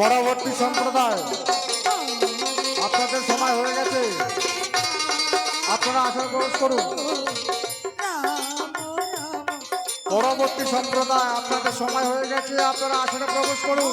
পরবর্তী সম্প্রদায়, আপনাদের সময় হয়ে গেছে। আপনারা আশা প্রবেশ করুন। পরবর্তী সম্প্রদায়, আপনাদের সময় হয়ে গেছে, আপনারা আসনে প্রবেশ করুন।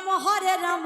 রাম হরে রাম।